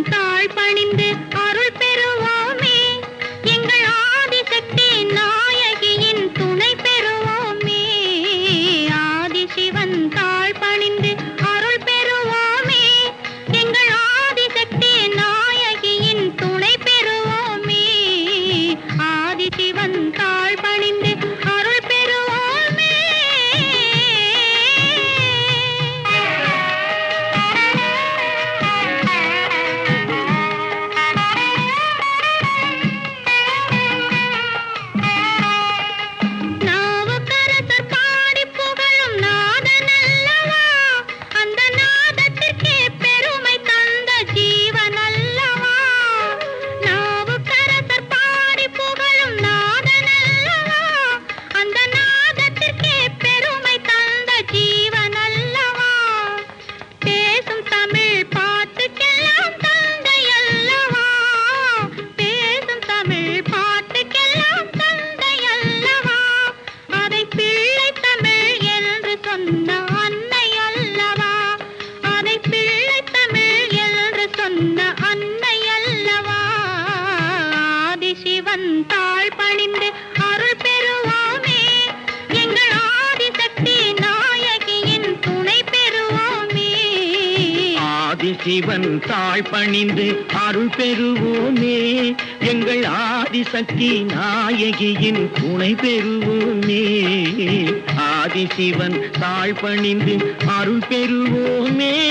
தாழ் பணிந்து சிவன் தாழ் பணிந்து அருள் பெறுவோமே. எங்கள் ஆதிசக்தி நாயகியின் துணை பெறுவோமே. ஆதிசிவன் தாழ் பணிந்து அருள் பெறுவோமே.